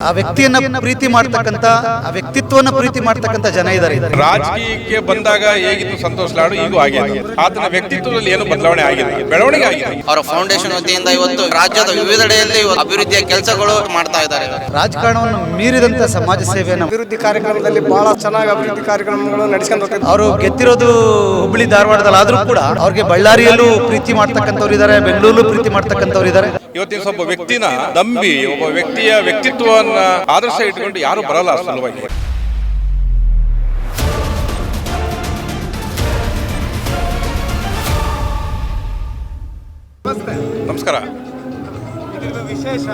ಆ ವ್ಯಕ್ತಿಯನ್ನ ಪ್ರೀತಿ ಮಾಡ್ತಕ್ಕಂತ ಆ ವ್ಯಕ್ತಿತ್ವನ ಪ್ರೀತಿ ಮಾಡ್ತಕ್ಕಂತ ಜನ ಇದ್ದಾರೆ ರಾಜಕೀಯಕ್ಕೆ ಬಂದಾಗ ಹೇಗಿತ್ತು ಸಂತೋಷ್ ಲಾಡು? ಇದು ಆಗಿದೆ ಆತನ ವ್ಯಕ್ತಿತ್ವದಲ್ಲಿ ಏನು ಬದಲಾವಣೆ ಆಗಿದೆ ಬೆಳವಣಿಗೆ ಆಗಿದೆ ಅವರ ಫೌಂಡೇಶನ್ ವತಿಯಿಂದ ಇವತ್ತು ರಾಜ್ಯದ ವಿವಿಧೆಡೆಯಲ್ಲಿ ಅಭಿವೃದ್ಧಿಯ ಕೆಲಸಗಳು ಮಾಡ್ತಾ ಇದ್ದಾರೆ. ರಾಜಕಾರಣವನ್ನು ಮೀರಿದಂತ ಸಮಾಜ ಸೇವೆಯನ್ನು ಅಭಿವೃದ್ಧಿ ಕಾರ್ಯಕ್ರಮದಲ್ಲಿ ಬಹಳ ಚೆನ್ನಾಗಿ ಅಭಿವೃದ್ಧಿ ಕಾರ್ಯಕ್ರಮಗಳು ನಡೆಸಿಕೊಂಡು ಹೋಗ್ತಿದ್ದಾರೆ ಅವರು ಗೆದ್ದಿರೋದು ಹುಬ್ಬಳ್ಳಿ ಧಾರವಾಡದಲ್ಲಿ ಆದ್ರೂ ಕೂಡ ಅವ್ರಿಗೆ ಬಳ್ಳಾರಿಯಲ್ಲೂ ಪ್ರೀತಿ ಮಾಡ್ತಕ್ಕಂಥವ್ರು ಇದ್ದಾರೆ ಬೆಂಗಳೂರಲ್ಲೂ ಪ್ರೀತಿ ಮಾಡ್ತಕ್ಕಂಥವ್ರು ಇದ್ದಾರೆ. ಇವತ್ತಿನ ಸ್ವಲ್ಪ ವ್ಯಕ್ತಿನ ನಂಬಿ ಒಬ್ಬ ವ್ಯಕ್ತಿಯ ವ್ಯಕ್ತಿತ್ವವನ್ನ ಆದರ್ಶ ಇಟ್ಕೊಂಡು ಯಾರು ಬರಲ್ಲ ಸುಲಭವಾಗಿ ನಮಸ್ಕಾರ. ವಿಶೇಷ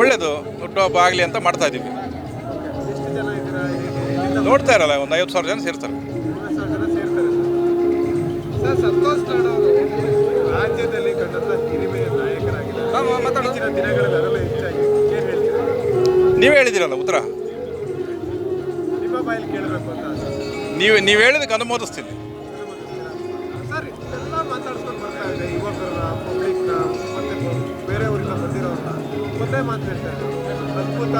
ಒಳ್ಳೇದು. ಹುಟ್ಟುಹಬ್ಬ ಆಗಲಿ ಅಂತ ಮಾಡ್ತಾ ಇದ್ದೀವಿ. ನೋಡ್ತಾ ಇರಲ್ಲ ಒಂದು ಐವತ್ತು ಸಾವಿರ ಜನ ಸೇರ್ತಾರೆ. ಸಂತೋಷ್ ರಾಜ್ಯದಲ್ಲಿ ಕಂಡಂತ ಹಿರಿಮೆಯ ನೀವೇ ಹೇಳಿದಿರಲ್ಲ ಉತ್ತರ. ನೀವು ನೀವು ಹೇಳಿದಕ್ಕೆ ಅನುಮೋದಿಸ್ತೀನಿ. ಅದ್ಭುತ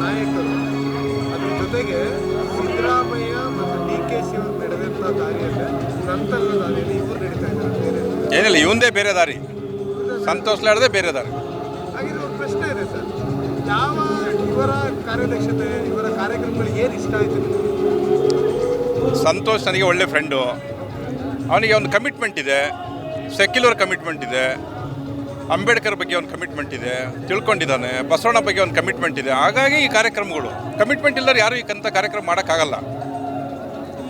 ನಾಯಕರು. ಅದ್ರ ಜೊತೆಗೆ ಸಿದ್ದರಾಮಯ್ಯ ಮತ್ತು ಡಿ ಕೆ ಶಿ ಅವರು ನಡೆದಂಥ ದಾರಿಯಲ್ಲೇ ನಂತರದ ದಾರಿಯಲ್ಲಿ ಇವರು ನಡೀತಾ ಇದ್ದಾರೆ. ಏನಿಲ್ಲ ಇವಂದೇ ಬೇರೆ ದಾರಿ. ಸಂತೋಷ್ ಲಾಡದೆ ಬೇರೆ ಹಾಗಿದ್ರೆ ಒಂದು ಪ್ರಶ್ನೆ ಇದೆ ಸರ್. ಯಾವ ಇವರ ಕಾರ್ಯದಕ್ಷತೆ ಇವರ ಕಾರ್ಯಕ್ರಮಗಳು ಏನು ಇಷ್ಟ ಆಯ್ತು ಸಂತೋಷ್ ನನಗೆ ಒಳ್ಳೆ ಫ್ರೆಂಡು ಅವನಿಗೆ ಒಂದು ಕಮಿಟ್ಮೆಂಟ್ ಇದೆ. ಸೆಕ್ಯುಲರ್ ಕಮಿಟ್ಮೆಂಟ್ ಇದೆ. ಅಂಬೇಡ್ಕರ್ ಬಗ್ಗೆ ಒಂದು ಕಮಿಟ್ಮೆಂಟ್ ಇದೆ. ತಿಳ್ಕೊಂಡಿದ್ದಾನೆ. ಬಸವಣ್ಣ ಬಗ್ಗೆ ಒಂದು ಕಮಿಟ್ಮೆಂಟ್ ಇದೆ. ಹಾಗಾಗಿ ಈ ಕಾರ್ಯಕ್ರಮಗಳು. ಕಮಿಟ್ಮೆಂಟ್ ಇಲ್ಲದ್ರೆ ಯಾರು ಈ ಕಂತ ಕಾರ್ಯಕ್ರಮ ಮಾಡೋಕ್ಕಾಗಲ್ಲ.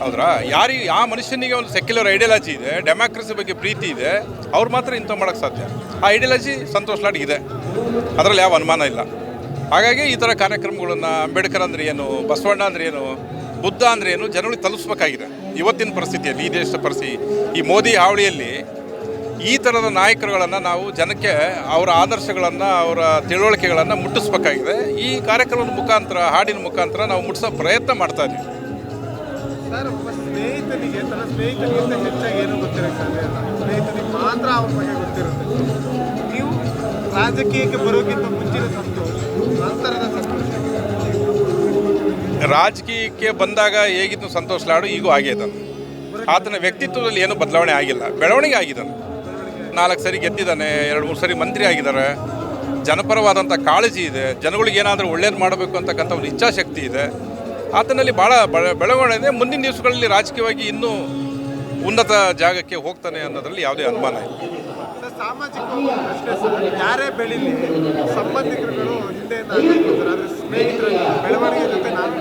ಹೌದ್ರಾ? ಯಾರು ಯಾವ ಮನುಷ್ಯನಿಗೆ ಒಂದು ಸೆಕ್ಯುಲರ್ ಐಡಿಯಾಲಜಿ ಇದೆ ಡೆಮಾಕ್ರಸಿ ಬಗ್ಗೆ ಪ್ರೀತಿ ಇದೆ, ಅವ್ರು ಮಾತ್ರ ಇಂಥ ಮಾಡೋಕ್ಕೆ ಸಾಧ್ಯ. ಆ ಐಡಿಯಾಲಜಿ ಸಂತೋಷ್ ಲಾಡ್ಗಿದೆ ಇದೆ. ಅದರಲ್ಲಿ ಯಾವ ಅನುಮಾನ ಇಲ್ಲ. ಹಾಗಾಗಿ ಈ ಥರ ಕಾರ್ಯಕ್ರಮಗಳನ್ನು ಅಂಬೇಡ್ಕರ್ ಅಂದ್ರೆ ಏನು, ಬಸವಣ್ಣ ಅಂದ್ರೆ ಏನು, ಬುದ್ಧ ಅಂದ್ರೆ ಏನು, ಜನಗಳಿಗೆ ತಲುಪಿಸ್ಬೇಕಾಗಿದೆ. ಇವತ್ತಿನ ಪರಿಸ್ಥಿತಿಯಲ್ಲಿ, ಈ ದೇಶದ ಪರಿಸ್ಥಿತಿ. ಈ ಮೋದಿ ಹಾವಳಿಯಲ್ಲಿ ಈ ಥರದ ನಾಯಕರುಗಳನ್ನು ನಾವು ಜನಕ್ಕೆ ಅವರ ಆದರ್ಶಗಳನ್ನು, ಅವರ ತಿಳುವಳಿಕೆಗಳನ್ನು ಮುಟ್ಟಿಸ್ಬೇಕಾಗಿದೆ. ಈ ಕಾರ್ಯಕ್ರಮದ ಮುಖಾಂತರ, ಹಾಡಿನ ಮುಖಾಂತರ ನಾವು ಮುಟ್ಟಿಸೋ ಪ್ರಯತ್ನ ಮಾಡ್ತಾ ಇದ್ದೀವಿ ಸರ್, ಒಬ್ಬ ಸ್ನೇಹಿತನಿಗೆ, ತನ್ನ ಸ್ನೇಹಿತನಿಗಿಂತ ಹೆಚ್ಚಾಗಿ ಏನು ಗೊತ್ತಿರಕ್ಕೆ ಸಾಧ್ಯ ಸ್ನೇಹಿತನಿಗೆ ಮಾತ್ರ ಅವ್ರ ಬಗ್ಗೆ ಗೊತ್ತಿರುತ್ತೆ. ನೀವು ರಾಜಕೀಯಕ್ಕೆ ಬರೋಕ್ಕಿಂತ ಮುಂಚಿನ ಸಂತೋಷ ನಂತರದ ಸಂತೋಷ ರಾಜಕೀಯಕ್ಕೆ ಬಂದಾಗ ಹೇಗಿತ್ತು ಸಂತೋಷ್ ಲಾಡು? ಈಗೂ ಆಗಿದೆ ಆತನ ವ್ಯಕ್ತಿತ್ವದಲ್ಲಿ ಏನು ಬದಲಾವಣೆ ಆಗಿಲ್ಲ. ಬೆಳವಣಿಗೆ ಆಗಿದ್ದಾನೆ ನಾಲ್ಕು ಸರಿ ಗೆದ್ದಿದ್ದಾನೆ, ಎರಡು ಮೂರು ಸರಿ ಮಂತ್ರಿ ಆಗಿದ್ದಾರೆ. ಜನಪರವಾದಂಥ ಕಾಳಜಿ ಇದೆ. ಜನಗಳಿಗೆ ಏನಾದರೂ ಒಳ್ಳೇದು ಮಾಡಬೇಕು ಅಂತಕ್ಕಂಥ ಒಂದು ಇಚ್ಛಾಶಕ್ತಿ ಇದೆ. ಆತನಲ್ಲಿ ಭಾಳ ಬೆಳ- ಬೆಳವಣಿಗೆ ಇದೆ. ಮುಂದಿನ ದಿವಸಗಳಲ್ಲಿ ರಾಜಕೀಯವಾಗಿ ಇನ್ನೂ ಉನ್ನತ ಜಾಗಕ್ಕೆ ಹೋಗ್ತಾನೆ ಅನ್ನೋದ್ರಲ್ಲಿ ಯಾವುದೇ ಅನುಮಾನ ಇಲ್ಲ. ಸಾಮಾಜಿಕ ಯಾರೇ ಬೆಳೀಲಿ ಸಂಬಂಧಿಕರುಗಳು ಹಿಂದೆಯಿಂದ ಸ್ನೇಹಿತರ ಬೆಳವಣಿಗೆ ಜೊತೆ ನಾನು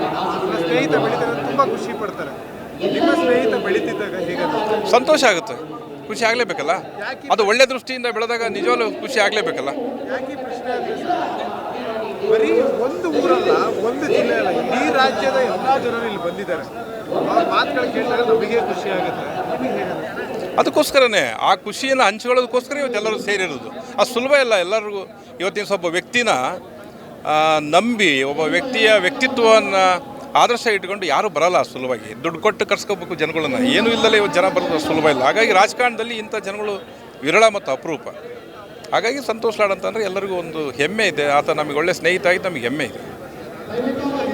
ಸ್ನೇಹಿತ ಬೆಳೀತಾರೆ ತುಂಬ ಖುಷಿ ಪಡ್ತಾರೆ. ನಿಮ್ಮ ಸ್ನೇಹಿತ ಬೆಳೀತಿದ್ದಾಗ ಹೇಗೆ ಸಂತೋಷ ಆಗುತ್ತೆ. ಖುಷಿ ಆಗಲೇಬೇಕಲ್ಲ? ಅದು ಒಳ್ಳೆ ದೃಷ್ಟಿಯಿಂದ ಬೆಳೆದಾಗ ನಿಜವಾಗ್ಲೂ ಖುಷಿ ಆಗಲೇಬೇಕಲ್ಲ ಯಾಕೆ ಈ ಪ್ರಶ್ನೆ ಅಂದರೆ ಸರ್ ಬರೀ ಒಂದು ಊರಲ್ಲ, ಒಂದು ಜಿಲ್ಲೆ ಅಲ್ಲ ಇಡೀ ರಾಜ್ಯದ ಎಲ್ಲ ಜನರು ಇಲ್ಲಿ ಬಂದಿದ್ದಾರೆ. ಮಾತುಗಳು ಕೇಳಿದಾಗ ನಮಗೆ ಖುಷಿ ಆಗುತ್ತೆ. ಅದಕ್ಕೋಸ್ಕರನೇ ಆ ಖುಷಿಯನ್ನು ಹಂಚ್ಕೊಳ್ಳೋದಕ್ಕೋಸ್ಕರ ಇವತ್ತು ಎಲ್ಲರೂ ಸೇರಿರೋದು. ಅದು ಸುಲಭ ಇಲ್ಲ, ಎಲ್ಲರಿಗೂ ಇವತ್ತಿನ ಸ್ವಲ್ಪ ವ್ಯಕ್ತಿನ ನಂಬಿ, ಒಬ್ಬ ವ್ಯಕ್ತಿಯ ವ್ಯಕ್ತಿತ್ವವನ್ನು ಆದರ್ಶ ಇಟ್ಕೊಂಡು ಯಾರೂ ಬರಲ್ಲ ಸುಲಭವಾಗಿ. ದುಡ್ಡು ಕೊಟ್ಟು ಕರ್ಸ್ಕೋಬೇಕು ಜನಗಳನ್ನ. ಏನೂ ಇಲ್ಲದೆ ಇವತ್ತು ಜನ ಬರೋದು ಸುಲಭ ಇಲ್ಲ. ಹಾಗಾಗಿ ರಾಜಕಾರಣದಲ್ಲಿ ಇಂಥ ಜನಗಳು ವಿರಳ ಮತ್ತು ಅಪರೂಪ. ಹಾಗಾಗಿ ಸಂತೋಷ್ ಲಾಡ್ ಅಂತಂದ್ರೆ ಎಲ್ಲರಿಗೂ ಒಂದು ಹೆಮ್ಮೆ ಇದೆ. ಆತ ನಮಗೆ ಒಳ್ಳೆ ಸ್ನೇಹಿತ ಆಗಿ ನಮಗೆ ಹೆಮ್ಮೆ ಇದೆ.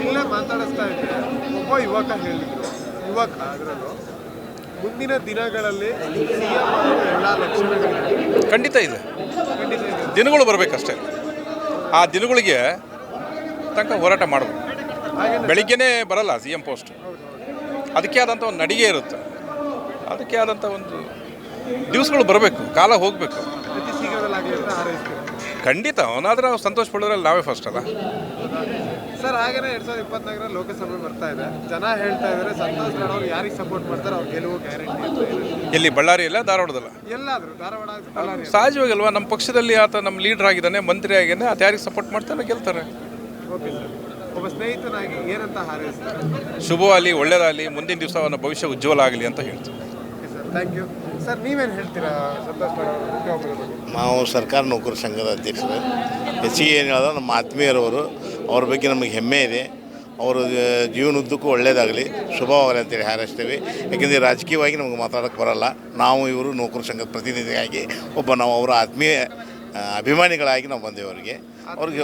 ಇಲ್ಲೇ ಮಾತಾಡಿಸ್ತಾ ಇದ್ದೆ ಒಬ್ಬ ಯುವಕ ಹೇಳಿದ್ರು ಯುವಕ ಅದರಲ್ಲೂ ಮುಂದಿನ ದಿನಗಳಲ್ಲಿ ಖಂಡಿತ ಇದೆ. ದಿನಗಳು ಬರಬೇಕಷ್ಟೇ. ಆ ದಿನಗಳಿಗೆ ತನಕ ಹೋರಾಟ ಮಾಡಬೇಕು. ಬೆಳಿಗ್ಗೆನೇ ಬರಲ್ಲ ಸಿ ಎಂ ಪೋಸ್ಟ್. ಅದಕ್ಕೆ ಆದಂಥ ಒಂದು ನಡಿಗೆ ಇರುತ್ತೆ. ಅದಕ್ಕೆ ಆದಂಥ ಒಂದು ದಿವಸಗಳು ಬರಬೇಕು. ಕಾಲ ಹೋಗಬೇಕು. ಅಂತ ಖಂಡಿತ ಅವನಾದ್ರೆ ನಾವು ಸಂತೋಷ ಪಡೋದ್ರಲ್ಲಿ ನಾವೇ ಫಸ್ಟ್ ಅಲ್ಲ. ಸರ್ ಹಾಗೇನೆ ಎರಡ್ ಸಾವಿರದ ಇಪ್ಪತ್ನಾಲ್ಕರ ಲೋಕಸಭೆ ಬರ್ತಾ ಇದೆ. ಜನ ಹೇಳ್ತಾ ಇದ್ದಾರೆ ಸಂತೋಷ್ ಅವ್ರು ಯಾರಿಗೆ ಸಪೋರ್ಟ್ ಮಾಡ್ತಾರೆ ಅವ್ರ ಗೆಲುವು ಗ್ಯಾರಂಟಿ ಅಂತ ಹೇಳಿ. ಎಲ್ಲಿ ಬಳ್ಳಾರಿ ಇಲ್ಲ ಧಾರವಾಡದಲ್ಲ? ಎಲ್ಲಾದ್ರೂ ಧಾರವಾಡ ಬಳ್ಳಾರಿ. ಸಹಜವಾಗಲ್ವಾ ನಮ್ಮ ಪಕ್ಷದಲ್ಲಿ ಆತ ನಮ್ಮ ಲೀಡರ್ ಆಗಿದ್ದಾನೆ ಮಂತ್ರಿ ಆಗಿದ್ದಾನೆ ಆತ ಯಾರಿಗೆ ಸಪೋರ್ಟ್ ಮಾಡ್ತಾನೆ ಗೆಲ್ತಾರೆ. ಓಕೆ ಸರ್ ಒಬ್ಬ ಸ್ನೇಹಿತನಾಗಿ ಏನಂತ ಹಾರೈಸ್ತಾರೆ? ಶುಭವಾಗಲಿ ಒಳ್ಳೇದಾಗಲಿ ಮುಂದಿನ ದಿವಸ ಅವನ ಭವಿಷ್ಯ ಉಜ್ವಲ ಆಗಲಿ ಅಂತ ಹೇಳ್ತೀನಿ. ಥ್ಯಾಂಕ್ ಯು ಸರ್ ನೀವೇನು ಹೇಳ್ತೀರಾ ನಾವು ಸರ್ಕಾರ ನೌಕರ ಸಂಘದ ಅಧ್ಯಕ್ಷರು. ಹೆಚ್ಚಿಗೆ ಏನು ಹೇಳಿದ್ರೆ ನಮ್ಮ ಆತ್ಮೀಯರವರು. ಅವ್ರ ಬಗ್ಗೆ ನಮಗೆ ಹೆಮ್ಮೆ ಇದೆ. ಅವರು ಜೀವನದ್ದಕ್ಕೂ ಒಳ್ಳೆಯದಾಗಲಿ ಶುಭವಾಗಲಿ ಅಂತೇಳಿ ಹಾರೈಸ್ತೇವೆ. ಯಾಕೆಂದರೆ ರಾಜಕೀಯವಾಗಿ ನಮಗೆ ಮಾತಾಡೋಕ್ಕೆ ಬರಲ್ಲ. ನಾವು ಇವರು ನೌಕರ ಸಂಘದ ಪ್ರತಿನಿಧಿಯಾಗಿ, ಒಬ್ಬ ನಾವು ಅವರ ಆತ್ಮೀಯ ಅಭಿಮಾನಿಗಳಾಗಿ ನಾವು ಬಂದೇವೆ ಅವರಿಗೆ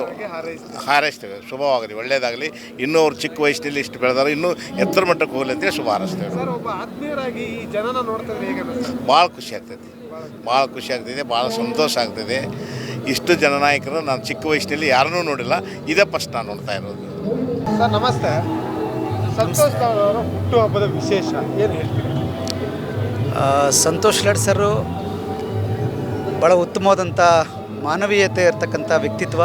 ಹಾರೈಸ್ತೇವೆ. ಶುಭವಾಗಲಿ. ಒಳ್ಳೆಯದಾಗಲಿ. ಇನ್ನೂ ಅವ್ರು ಚಿಕ್ಕ ವಯಸ್ಸಿನಲ್ಲಿ ಇಷ್ಟು ಬೆಳೆದಾರೆ ಇನ್ನೂ ಎತ್ತರ ಮಟ್ಟಕ್ಕೆ ಹೋಗಲಿ ಅಂತೇಳಿ ಶುಭ ಹಾರೈಸ್ತೇವೆ. ಸರ್ ಒಬ್ಬ ಆತ್ಮೀಯರಾಗಿ ಈ ಜನನ ನೋಡ್ತಾರೆ ಭಾಳ ಖುಷಿ ಆಗ್ತೈತಿ. ಭಾಳ ಖುಷಿ ಆಗ್ತಿದೆ ಭಾಳ ಸಂತೋಷ ಆಗ್ತಿದೆ ಇಷ್ಟು ಜನನಾಯಕರು ನಾನು ಚಿಕ್ಕ ವಯಸ್ಸಿನಲ್ಲಿ ಯಾರನ್ನೂ ನೋಡಿಲ್ಲ. ಇದೇ ಫಸ್ಟ್ ನಾನು ನೋಡ್ತಾ ಇರೋದು. ಸರ್ ನಮಸ್ತೆ. ಸಂತೋಷ್ ಅವರ ಹುಟ್ಟುಹಬ್ಬದ ವಿಶೇಷ ಏನು ಹೇಳ್ತೀರಿ? ಸಂತೋಷ್ ಲಡ್ ಸರು ಭಾಳ ಉತ್ತಮವಾದಂಥ ಮಾನವೀಯತೆ ಇರ್ತಕ್ಕಂಥ ವ್ಯಕ್ತಿತ್ವ,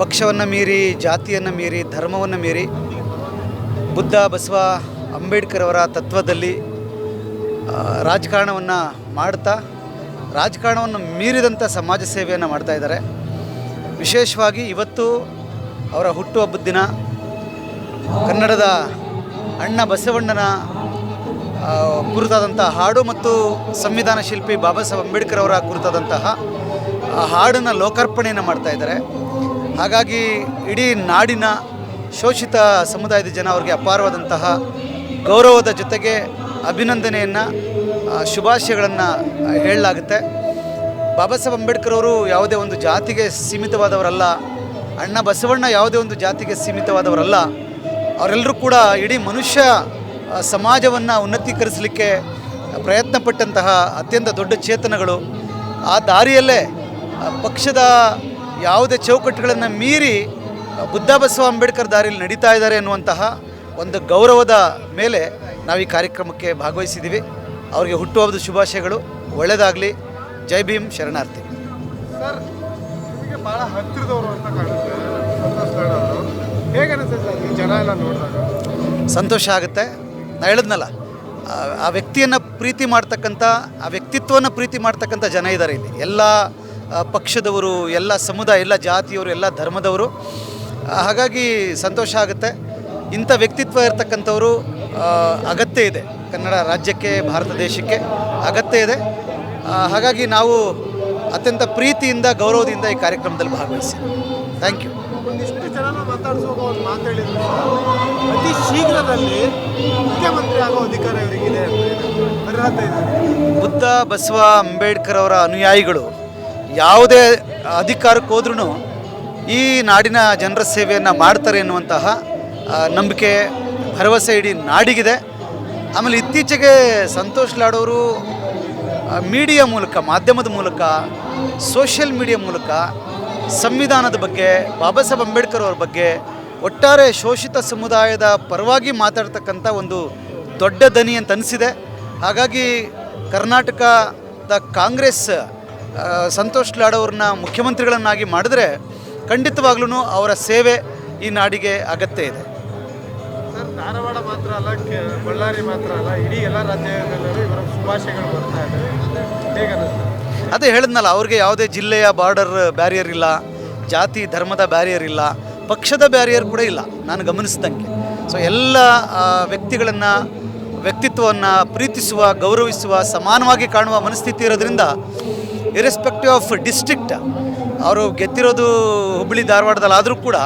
ಪಕ್ಷವನ್ನು ಮೀರಿ, ಜಾತಿಯನ್ನು ಮೀರಿ, ಧರ್ಮವನ್ನು ಮೀರಿ, ಬುದ್ಧ, ಬಸವ, ಅಂಬೇಡ್ಕರ್ ಅವರ ತತ್ವದಲ್ಲಿ ರಾಜಕಾರಣವನ್ನು ಮಾಡ್ತಾ, ರಾಜಕಾರಣವನ್ನು ಮೀರಿದಂಥ ಸಮಾಜ ಸೇವೆಯನ್ನು ಮಾಡ್ತಾ ಇದ್ದಾರೆ. ವಿಶೇಷವಾಗಿ ಇವತ್ತು ಅವರ ಹುಟ್ಟುಹಬ್ಬದ ದಿನ, ಕನ್ನಡದ ಅಣ್ಣ ಬಸವಣ್ಣನ ಕುರಿತಾದಂಥ ಹಾಡು ಮತ್ತು ಸಂವಿಧಾನ ಶಿಲ್ಪಿ ಬಾಬಾ ಸಾಹೇಬ್ ಅಂಬೇಡ್ಕರ್ ಅವರ ಕುರಿತಾದಂತಹ ಆ ಹಾಡನ್ನು ಲೋಕಾರ್ಪಣೆಯನ್ನು ಮಾಡ್ತಾ ಇದ್ದಾರೆ. ಹಾಗಾಗಿ ಇಡೀ ನಾಡಿನ ಶೋಷಿತ ಸಮುದಾಯದ ಜನ ಅವರಿಗೆ ಅಪಾರವಾದಂತಹ ಗೌರವದ ಜೊತೆಗೆ ಅಭಿನಂದನೆಯನ್ನು ಶುಭಾಶಯಗಳನ್ನು ಹೇಳಲಾಗುತ್ತೆ. ಬಾಬಾ ಸಾಹೇಬ್ ಅಂಬೇಡ್ಕರ್ ಅವರು ಯಾವುದೇ ಒಂದು ಜಾತಿಗೆ ಸೀಮಿತವಾದವರಲ್ಲ, ಅಣ್ಣ ಬಸವಣ್ಣ ಯಾವುದೇ ಒಂದು ಜಾತಿಗೆ ಸೀಮಿತವಾದವರಲ್ಲ, ಅವರೆಲ್ಲರೂ ಕೂಡ ಇಡೀ ಮನುಷ್ಯ ಸಮಾಜವನ್ನು ಉನ್ನತೀಕರಿಸಲಿಕ್ಕೆ ಪ್ರಯತ್ನಪಟ್ಟಂತಹ ಅತ್ಯಂತ ದೊಡ್ಡ ಚೇತನಗಳು ಆ ದಾರಿಯಲ್ಲೇ ಪಕ್ಷದ ಯಾವುದೇ ಚೌಕಟ್ಟುಗಳನ್ನು ಮೀರಿ ಬುದ್ಧ ಬಸವ ಅಂಬೇಡ್ಕರ್ ದಾರಿಯಲ್ಲಿ ನಡೀತಾ ಇದ್ದಾರೆ ಎನ್ನುವಂತಹ ಒಂದು ಗೌರವದ ಮೇಲೆ ನಾವು ಈ ಕಾರ್ಯಕ್ರಮಕ್ಕೆ ಭಾಗವಹಿಸಿದ್ದೀವಿ. ಅವರಿಗೆ ಹುಟ್ಟುಹಬ್ಬದ ಶುಭಾಶಯಗಳು. ಒಳ್ಳೆಯದಾಗಲಿ ಜೈ ಭೀಮ್. ಶರಣಾರ್ಥಿ. ಸರ್ ನಿಮಗೆ ಭಾಳ ಹತ್ತಿರದವರು ಅಂತ ಕಾಣುತ್ತೆ. ಹೇಗೆ ಜನ ಎಲ್ಲ ನೋಡಿದಾಗ? ಸಂತೋಷ ಆಗುತ್ತೆ. ನಾನು ಹೇಳಿದ್ನಲ್ಲ ಆ- ವ್ಯಕ್ತಿಯನ್ನು ಪ್ರೀತಿ ಮಾಡ್ತಕ್ಕಂಥ ಆ ವ್ಯಕ್ತಿತ್ವವನ್ನು ಪ್ರೀತಿ ಮಾಡ್ತಕ್ಕಂಥ ಜನ ಇದ್ದಾರೆ ಇಲ್ಲಿ. ಎಲ್ಲ ಪಕ್ಷದವರು ಎಲ್ಲ ಸಮುದಾಯ ಎಲ್ಲ ಜಾತಿಯವರು ಎಲ್ಲ ಧರ್ಮದವರು. ಹಾಗಾಗಿ ಸಂತೋಷ ಆಗುತ್ತೆ. ಇಂಥ ವ್ಯಕ್ತಿತ್ವ ಇರತಕ್ಕಂಥವರು ಅಗತ್ಯ ಇದೆ ಕನ್ನಡ ರಾಜ್ಯಕ್ಕೆ ಭಾರತ ದೇಶಕ್ಕೆ. ಅಗತ್ಯ ಇದೆ. ಹಾಗಾಗಿ ನಾವು ಅತ್ಯಂತ ಪ್ರೀತಿಯಿಂದ ಗೌರವದಿಂದ ಈ ಕಾರ್ಯಕ್ರಮದಲ್ಲಿ ಭಾಗವಹಿಸಿ. ಥ್ಯಾಂಕ್ ಯು ಒಂದಿಷ್ಟು ಜನನ ಮಾತಾಡಿಸುವಾಗ ಒಂದು ಮಾತು ಹೇಳಿದ್ರು. ಸರ್ ಅತಿ ಶೀಘ್ರದಲ್ಲಿ ಮುಖ್ಯಮಂತ್ರಿ ಆಗೋ ಅಧಿಕಾರ ಇವರಿಗಿದೆ ಇದೆ. ಅರ್ಹತೆ ಇದೆ. ಬುದ್ಧ ಬಸವ ಅಂಬೇಡ್ಕರ್ ಅವರ ಅನುಯಾಯಿಗಳು ಯಾವುದೇ ಅಧಿಕಾರಕ್ಕೆ ಹೋದ್ರೂ ಈ ನಾಡಿನ ಜನರ ಸೇವೆಯನ್ನು ಮಾಡ್ತಾರೆ ಎನ್ನುವಂತಹ ನಂಬಿಕೆ, ಭರವಸೆ ಇಡೀ ನಾಡಿಗಿದೆ. ಆಮೇಲೆ ಇತ್ತೀಚೆಗೆ ಸಂತೋಷ್ ಲಾಡೋರು ಮೀಡಿಯಾ ಮೂಲಕ, ಮಾಧ್ಯಮದ ಮೂಲಕ, ಸೋಷಿಯಲ್ ಮೀಡಿಯಾ ಮೂಲಕ, ಸಂವಿಧಾನದ ಬಗ್ಗೆ, ಬಾಬಾ ಸಾಹೇಬ್ ಅಂಬೇಡ್ಕರ್ ಅವ್ರ ಬಗ್ಗೆ ಒಟ್ಟಾರೆ ಶೋಷಿತ ಸಮುದಾಯದ ಪರವಾಗಿ ಮಾತಾಡ್ತಕ್ಕಂಥ ಒಂದು ದೊಡ್ಡ ದನಿ ಅಂತ ಅನಿಸಿದೆ. ಹಾಗಾಗಿ ಕರ್ನಾಟಕದ ಕಾಂಗ್ರೆಸ್ ಸಂತೋಷ್ ಲಾಡ್ ಅವ್ರನ್ನ ಮುಖ್ಯಮಂತ್ರಿಗಳನ್ನಾಗಿ ಮಾಡಿದ್ರೆ ಖಂಡಿತವಾಗ್ಲೂ ಅವರ ಸೇವೆ ಈ ನಾಡಿಗೆ ಅಗತ್ಯ ಇದೆ. ಸರ್ ಧಾರವಾಡ ಮಾತ್ರ ಅಲ್ಲ ಬಳ್ಳಾರಿ ಮಾತ್ರ ಅಲ್ಲ ಇಡೀ ಎಲ್ಲ ರಾಜ್ಯಗಳಲ್ಲೂ ಇವರ ಶುಭಾಶಯಗಳು ಬರ್ತಾ ಇದೆ. ಹೇಗೆ ಅನಿಸ್ತದೆ ಅದೇ ಹೇಳಿದ್ನಲ್ಲ ಅವ್ರಿಗೆ ಯಾವುದೇ ಜಿಲ್ಲೆಯ ಬಾರ್ಡರ್ ಬ್ಯಾರಿಯರ್ ಇಲ್ಲ ಜಾತಿ ಧರ್ಮದ ಬ್ಯಾರಿಯರ್ ಇಲ್ಲ ಪಕ್ಷದ ಬ್ಯಾರಿಯರ್ ಕೂಡ ಇಲ್ಲ ನಾನು ಗಮನಿಸಿದಂಗೆ. ಸೊ ಎಲ್ಲ ವ್ಯಕ್ತಿಗಳನ್ನು ವ್ಯಕ್ತಿತ್ವವನ್ನು ಪ್ರೀತಿಸುವ ಗೌರವಿಸುವ ಸಮಾನವಾಗಿ ಕಾಣುವ ಮನಸ್ಥಿತಿ ಇರೋದ್ರಿಂದ ಇರೆಸ್ಪೆಕ್ಟಿವ್ ಆಫ್ ಡಿಸ್ಟ್ರಿಕ್ಟ್ ಅವರು ಗೆದ್ದಿರೋದು ಹುಬ್ಬಳ್ಳಿ ಧಾರವಾಡದಲ್ಲಿ ಆದರೂ ಕೂಡ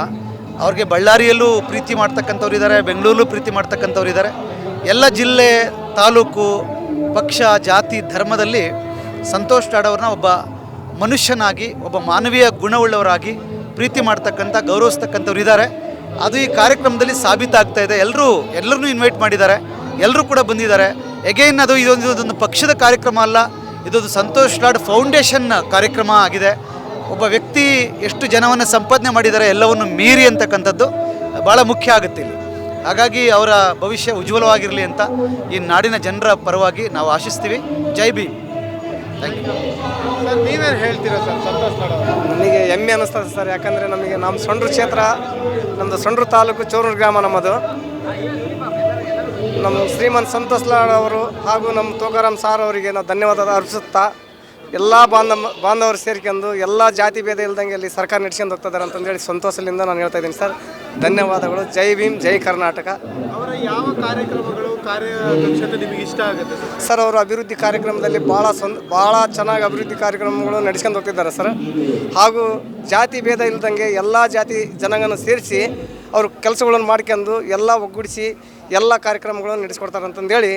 ಅವ್ರಿಗೆ ಬಳ್ಳಾರಿಯಲ್ಲೂ ಪ್ರೀತಿ ಮಾಡ್ತಕ್ಕಂಥವ್ರು ಇದ್ದಾರೆ ಬೆಂಗಳೂರಲ್ಲೂ ಪ್ರೀತಿ ಮಾಡ್ತಕ್ಕಂಥವ್ರು ಇದ್ದಾರೆ ಎಲ್ಲ ಜಿಲ್ಲೆ, ತಾಲೂಕು, ಪಕ್ಷ, ಜಾತಿ, ಧರ್ಮದಲ್ಲಿ ಸಂತೋಷ್ ಲಾಡವ್ರನ್ನ ಒಬ್ಬ ಮನುಷ್ಯನಾಗಿ, ಒಬ್ಬ ಮಾನವೀಯ ಗುಣವುಳ್ಳವರಾಗಿ ಪ್ರೀತಿ ಮಾಡ್ತಕ್ಕಂಥ, ಗೌರವಿಸ್ತಕ್ಕಂಥವ್ರು ಇದ್ದಾರೆ ಅದು ಈ ಕಾರ್ಯಕ್ರಮದಲ್ಲಿ ಸಾಬೀತಾಗ್ತಾ ಇದೆ. ಎಲ್ಲರೂ ಎಲ್ಲರನ್ನೂ ಇನ್ವೈಟ್ ಮಾಡಿದ್ದಾರೆ. ಎಲ್ಲರೂ ಕೂಡ ಬಂದಿದ್ದಾರೆ. ಎಗೈನ್ ಅದು ಇದೊಂದು ಇದೊಂದು ಪಕ್ಷದ ಕಾರ್ಯಕ್ರಮ ಅಲ್ಲ. ಇದೊಂದು ಸಂತೋಷ್ ಲಾಡ್ ಫೌಂಡೇಶನ್ ಕಾರ್ಯಕ್ರಮ ಆಗಿದೆ. ಒಬ್ಬ ವ್ಯಕ್ತಿ ಎಷ್ಟು ಜನವನ್ನು ಸಂಪಾದನೆ ಮಾಡಿದ್ದಾರೆ ಎಲ್ಲವನ್ನು ಮೀರಿ ಅಂತಕ್ಕಂಥದ್ದು ಭಾಳ ಮುಖ್ಯ ಆಗುತ್ತೆ ಇಲ್ಲಿ. ಹಾಗಾಗಿ ಅವರ ಭವಿಷ್ಯ ಉಜ್ವಲವಾಗಿರಲಿ ಅಂತ ಈ ನಾಡಿನ ಜನರ ಪರವಾಗಿ ನಾವು ಆಶಿಸ್ತೀವಿ. ಜೈ ಬಿ ಥ್ಯಾಂಕ್ ಯು ಸರ್ ನೀವೇನು ಹೇಳ್ತೀರಾ ಸರ್ ಸಂತೋಷ್ ಲಾಡ್ ನನಗೆ ಹೆಮ್ಮೆ ಅನ್ನಿಸ್ತದೆ ಸರ್ ಯಾಕಂದರೆ ನಮಗೆ ನಮ್ಮ ಸೊಂಡ್ರ ಕ್ಷೇತ್ರ ನಮ್ಮದು ಸೊಂಡ್ರ ತಾಲೂಕು ಚೋರೂರು ಗ್ರಾಮ ನಮ್ಮದು. ನಮ್ಮ ಶ್ರೀಮಂತ್ ಸಂತೋಷ್ ಲಾಡ್ ಅವರು ಹಾಗೂ ನಮ್ಮ ತೋಕಾರಾಮ್ ಸಾರ್ ಅವರಿಗೆ ನಾವು ಧನ್ಯವಾದ ಅರ್ಪಿಸುತ್ತಾ ಎಲ್ಲ ಬಾಂಧವ ಬಾಂಧವರು ಸೇರ್ಕೊಂಡು ಎಲ್ಲ ಜಾತಿ ಭೇದ ಇಲ್ದಂಗೆ ಇಲ್ಲಿ ಸರ್ಕಾರ ನಡೆಸ್ಕೊಂಡು ಹೋಗ್ತಿದ್ದಾರೆ ಅಂತಂದೇಳಿ ಸಂತೋಷದಿಂದ ನಾನು ಹೇಳ್ತಾ ಇದ್ದೀನಿ ಸರ್. ಧನ್ಯವಾದಗಳು. ಜೈ ಭೀಮ್ ಜೈ ಕರ್ನಾಟಕ. ಅವರ ಯಾವ ಕಾರ್ಯಕ್ರಮಗಳು ಕಾರ್ಯದಕ್ಷತೆ ನಿಮಗೆ ಇಷ್ಟ ಆಗುತ್ತೆ ಸರ್? ಅವರು ಅಭಿವೃದ್ಧಿ ಕಾರ್ಯಕ್ರಮದಲ್ಲಿ ಭಾಳ ಸಂದ್ ಭಾಳ ಚೆನ್ನಾಗಿ ಅಭಿವೃದ್ಧಿ ಕಾರ್ಯಕ್ರಮಗಳು ನಡೆಸ್ಕೊಂಡು ಹೋಗ್ತಿದ್ದಾರೆ ಸರ್. ಹಾಗೂ ಜಾತಿ ಭೇದ ಇಲ್ದಂಗೆ ಎಲ್ಲ ಜಾತಿ ಜನಗಳನ್ನು ಸೇರಿಸಿ ಅವರು ಕೆಲಸಗಳನ್ನು ಮಾಡ್ಕೊಂಡು ಎಲ್ಲ ಒಗ್ಗೂಡಿಸಿ ಎಲ್ಲ ಕಾರ್ಯಕ್ರಮಗಳನ್ನು ನಡೆಸ್ಕೊಡ್ತಾರೆ ಅಂತಂದೇಳಿ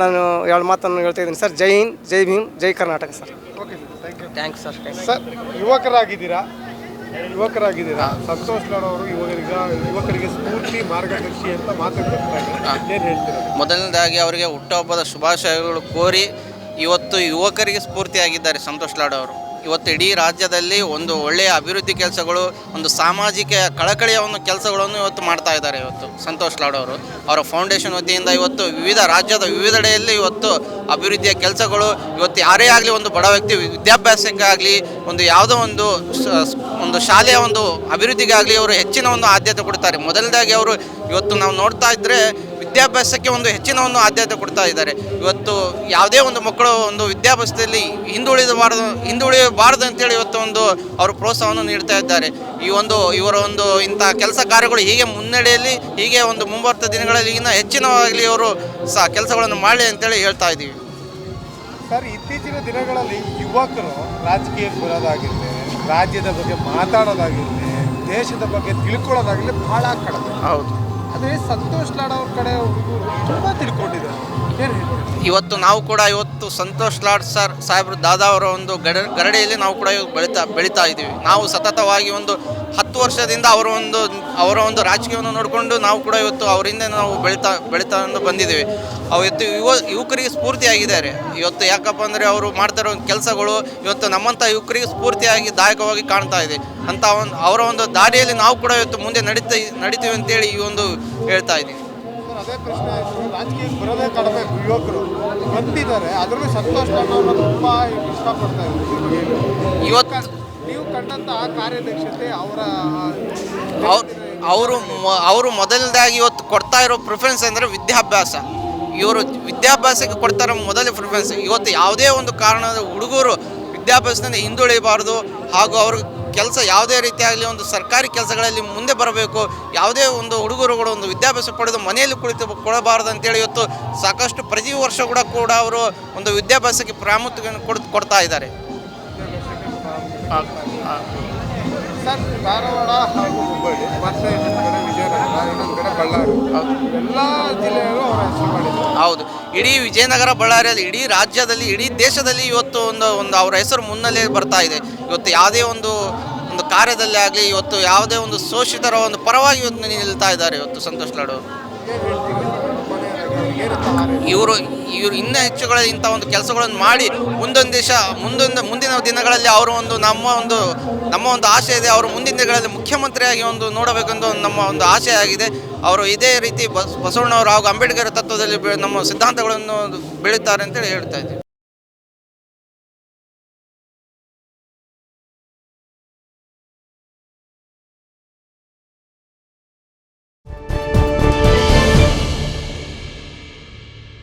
ನಾನು ಎರಡು ಮಾತನ್ನು ಹೇಳ್ತಾ ಇದ್ದೀನಿ. ಸರ್ ಜೈ ಹಿಂದ್ ಜೈ ಭೀಮ್ ಜೈ Karnataka sir. Okay sir thank you thanks sir sir ಯುವಕರಾಗಿದ್ದೀರಾ? ಯುವಕರಾಗಿದ್ದೀರಾ? ಸಂತೋಷ್ ಲಾಡ್ ಅವರು ಇವಾಗ ಯುವಕರಿಗೆ ಸ್ಫೂರ್ತಿ ಮಾರ್ಗದರ್ಶಿ ಅಂತ ಮಾತಾಡ್ತಾರೆ ಏನು ಹೇಳ್ತೀರಾ? ಮೊದಲನೇದಾಗಿ ಅವರಿಗೆ ಹುಟ್ಟುಹಬ್ಬದ ಶುಭಾಶಯಗಳು ಕೋರಿ ಇವತ್ತು ಯುವಕರಿಗೆ ಸ್ಫೂರ್ತಿಯಾಗಿದ್ದಾರೆ ಸಂತೋಷ್ ಲಾಡ್ ಅವರು. ಇವತ್ತು ಇಡೀ ರಾಜ್ಯದಲ್ಲಿ ಒಂದು ಒಳ್ಳೆಯ ಅಭಿವೃದ್ಧಿ ಕೆಲಸಗಳು, ಒಂದು ಸಾಮಾಜಿಕ ಕಳಕಳಿಯ ಒಂದು ಕೆಲಸಗಳನ್ನು ಇವತ್ತು ಮಾಡ್ತಾ ಇದ್ದಾರೆ ಇವತ್ತು. ಸಂತೋಷ್ ಲಾಡ್ ಅವರು. ಅವರ ಫೌಂಡೇಶನ್ ವತಿಯಿಂದ ಇವತ್ತು ವಿವಿಧ ರಾಜ್ಯದ ವಿವಿಧೆಡೆಯಲ್ಲಿ ಇವತ್ತು ಅಭಿವೃದ್ಧಿಯ ಕೆಲಸಗಳು, ಇವತ್ತು ಯಾರೇ ಆಗಲಿ ಒಂದು ಬಡ ವ್ಯಕ್ತಿ ವಿದ್ಯಾಭ್ಯಾಸಕ್ಕಾಗಲಿ, ಒಂದು ಯಾವುದೋ ಒಂದು ಒಂದು ಶಾಲೆಯ ಒಂದು ಅಭಿವೃದ್ಧಿಗಾಗಲಿ ಅವರು ಹೆಚ್ಚಿನ ಒಂದು ಆದ್ಯತೆ ಕೊಡ್ತಾರೆ. ಮೊದಲನೇದಾಗಿ ಅವರು ಇವತ್ತು ನಾವು ನೋಡ್ತಾ ಇದ್ದರೆ ವಿದ್ಯಾಭ್ಯಾಸಕ್ಕೆ ಒಂದು ಹೆಚ್ಚಿನ ಒಂದು ಆದ್ಯತೆ ಕೊಡ್ತಾ ಇದ್ದಾರೆ. ಇವತ್ತು ಯಾವುದೇ ಒಂದು ಮಕ್ಕಳು ಒಂದು ವಿದ್ಯಾಭ್ಯಾಸದಲ್ಲಿ ಹಿಂದುಳಿದಬಾರದು ಹಿಂದುಳಿಯಬಾರದು ಅಂತೇಳಿ ಇವತ್ತು ಒಂದು ಅವರು ಪ್ರೋತ್ಸಾಹವನ್ನು ನೀಡ್ತಾ ಇದ್ದಾರೆ. ಈ ಒಂದು ಇವರ ಒಂದು ಇಂಥ ಕೆಲಸ ಕಾರ್ಯಗಳು ಹೀಗೆ ಮುನ್ನಡೆಯಲ್ಲಿ ಹೀಗೆ ಒಂದು ಮುಂಬರ್ತ ದಿನಗಳಲ್ಲಿ ಇನ್ನೂ ಹೆಚ್ಚಿನವಾಗಲಿ ಅವರು ಸಹ ಕೆಲಸಗಳನ್ನು ಮಾಡಲಿ ಅಂತೇಳಿ ಹೇಳ್ತಾ ಇದ್ದೀವಿ. ಸರ್ ಇತ್ತೀಚಿನ ದಿನಗಳಲ್ಲಿ ಯುವಕರು ರಾಜಕೀಯಕ್ಕೆ ಬರೋದಾಗಿರಲಿ ರಾಜ್ಯದ ಬಗ್ಗೆ ಮಾತಾಡೋದಾಗಿರಲಿ ದೇಶದ ಬಗ್ಗೆ ತಿಳ್ಕೊಳ್ಳೋದಾಗಿರಲಿ ಬಹಳ ಕಡಿಮೆ ಹೌದು. ಆದರೆ ಸಂತೋಷ್ ಲಾಡ್ ಅವ್ರ ಕಡೆ ತುಂಬ ತಿಳ್ಕೊಂಡಿದ್ದಾರೆ. ಇವತ್ತು ನಾವು ಕೂಡ ಇವತ್ತು ಸಂತೋಷ್ ಲಾಡ್ ಸರ್, ಸಾಹೇಬ್ರು ದಾದಾ ಅವರ ಒಂದು ಗಡ, ಗರಡಿಯಲ್ಲಿ ನಾವು ಕೂಡ ಬೆಳೀತಾ ಬೆಳೀತಾ ಇದ್ದೀವಿ. ನಾವು ಸತತವಾಗಿ ಒಂದು ಹತ್ತು ವರ್ಷದಿಂದ ಅವರ ಒಂದು ಅವರ ಒಂದು ರಾಜಕೀಯವನ್ನು ನೋಡಿಕೊಂಡು ನಾವು ಕೂಡ ಇವತ್ತು ಅವರಿಂದ ನಾವು ಬೆಳೀತಾ ಬೆಳೀತಾ ಬಂದಿದ್ದೀವಿ. ಅವತ್ತು ಯುವ ಯುವಕರಿಗೆ ಸ್ಫೂರ್ತಿಯಾಗಿದ್ದಾರೆ. ಇವತ್ತು ಯಾಕಪ್ಪ ಅಂದರೆ ಅವರು ಮಾಡ್ತಾರೋ ಕೆಲಸಗಳು ಇವತ್ತು ನಮ್ಮಂಥ ಯುವಕರಿಗೆ ಸ್ಫೂರ್ತಿಯಾಗಿ ದಾಯಕವಾಗಿ ಕಾಣ್ತಾ ಇದೆ. ಅಂತ ಒಂದು ಅವರ ಒಂದು ದಾರಿಯಲ್ಲಿ ನಾವು ಕೂಡ ಇವತ್ತು ಮುಂದೆ ನಡೀತಾ ನಡೀತೀವಿ ಅಂತೇಳಿ ಈ ಒಂದು ಹೇಳ್ತಾ ಇದ್ದೀನಿ. ಅದೇ ಪ್ರಶ್ನೆ ಆಯಿತು ರಾಜಕೀಯಕ್ಕೆ ಬರೋದೇ ಕಡಿಮೆ ಯುವಕರು ಬಂದಿದ್ದಾರೆ. ಅದರಲ್ಲೂ ಸಂತೋಷ್ ತುಂಬ ಇಷ್ಟಪಡ್ತಾ ಇದ್ದಾರೆ. ಇವತ್ತು ನೀವು ಕಂಡಂತಹ ಕಾರ್ಯದಕ್ಷತೆ ಅವರ ಅವ್ರು ಅವರು ಅವರು ಮೊದಲನೇದಾಗಿ ಇವತ್ತು ಕೊಡ್ತಾ ಇರೋ ಪ್ರಿಫರೆನ್ಸ್ ಅಂದರೆ ವಿದ್ಯಾಭ್ಯಾಸ. ಇವರು ವಿದ್ಯಾಭ್ಯಾಸಕ್ಕೆ ಕೊಡ್ತಾ ಇರೋ ಮೊದಲ ಪ್ರಿಫರೆನ್ಸ್ ಇವತ್ತು ಯಾವುದೇ ಒಂದು ಕಾರಣ ಹುಡುಗರು ವಿದ್ಯಾಭ್ಯಾಸದಿಂದ ಹಿಂದುಳಿಬಾರ್ದು ಹಾಗೂ ಅವ್ರ ಕೆಲಸ ಯಾವುದೇ ರೀತಿಯಾಗಲಿ ಒಂದು ಸರ್ಕಾರಿ ಕೆಲಸಗಳಲ್ಲಿ ಮುಂದೆ ಬರಬೇಕು ಯಾವುದೇ ಒಂದು ಹುಡುಗರುಗಳು ಒಂದು ವಿದ್ಯಾಭ್ಯಾಸ ಪಡೆದು ಮನೆಯಲ್ಲಿ ಕುಳಿತು ಕೊಡಬಾರದು ಅಂತೇಳಿ ಇವತ್ತು ಸಾಕಷ್ಟು ಪ್ರತಿ ವರ್ಷ ಕೂಡ ಕೂಡ ಅವರು ಒಂದು ವಿದ್ಯಾಭ್ಯಾಸಕ್ಕೆ ಪ್ರಾಮುಖ್ಯತೆಯನ್ನು ಕೊಡ್ ಕೊಡ್ತಾ ಇದ್ದಾರೆ. ಸರ್ ಧಾರವಾಡ ಹಾಗೂ ಹುಬ್ಬಳ್ಳಿ ಮತ್ತೆ ಇನ್ನೊಂದು ಕಡೆ ವಿಜಯನಗರ ಇನ್ನೊಂದು ಕಡೆ ಬಳ್ಳಾರಿ. ಎಲ್ಲ ಜಿಲ್ಲೆಯಲ್ಲೂ ಅವರ ಹೆಸರು ಮಾಡಿದ್ದಾರೆ ಹೌದು. ಇಡೀ ವಿಜಯನಗರ ಬಳ್ಳಾರಿಯಲ್ಲಿ ಇಡೀ ರಾಜ್ಯದಲ್ಲಿ ಇಡೀ ದೇಶದಲ್ಲಿ ಇವತ್ತು ಒಂದು ಒಂದು ಅವರ ಹೆಸರು ಮುನ್ನೆಲೆ ಬರ್ತಾ ಇದೆ. ಇವತ್ತು ಯಾವುದೇ ಒಂದು ಒಂದು ಕಾರ್ಯದಲ್ಲಿ ಆಗಲಿ ಇವತ್ತು ಯಾವುದೇ ಒಂದು ಶೋಷಿತರ ಒಂದು ಪರವಾಗಿ ಇವತ್ತು ನಿಲ್ತಾ ಇದ್ದಾರೆ ಇವತ್ತು ಸಂತೋಷ್ ಲಾಡ್. ಇವರು ಇವರು ಇನ್ನೂ ಹೆಚ್ಚುಗಳ ಇಂಥ ಒಂದು ಕೆಲಸಗಳನ್ನು ಮಾಡಿ ಮುಂದೊಂದು ದೇಶ ಮುಂದೊಂದು ಮುಂದಿನ ದಿನಗಳಲ್ಲಿ ಅವರು ಒಂದು ನಮ್ಮ ಒಂದು ನಮ್ಮ ಒಂದು ಆಸೆ ಇದೆ. ಅವರು ಮುಂದಿನ ದಿನಗಳಲ್ಲಿ ಮುಖ್ಯಮಂತ್ರಿಯಾಗಿ ಒಂದು ನೋಡಬೇಕೆಂದು ನಮ್ಮ ಒಂದು ಆಗಿದೆ. ಅವರು ಇದೇ ರೀತಿ ಬಸ್ ಬಸವಣ್ಣವರು ಹಾಗೂ ಅಂಬೇಡ್ಕರ್ ತತ್ವದಲ್ಲಿ ನಮ್ಮ ಸಿದ್ಧಾಂತಗಳನ್ನು ಬೆಳೀತಾರೆ ಅಂತೇಳಿ ಹೇಳ್ತಾ ಇದ್ದೀವಿ.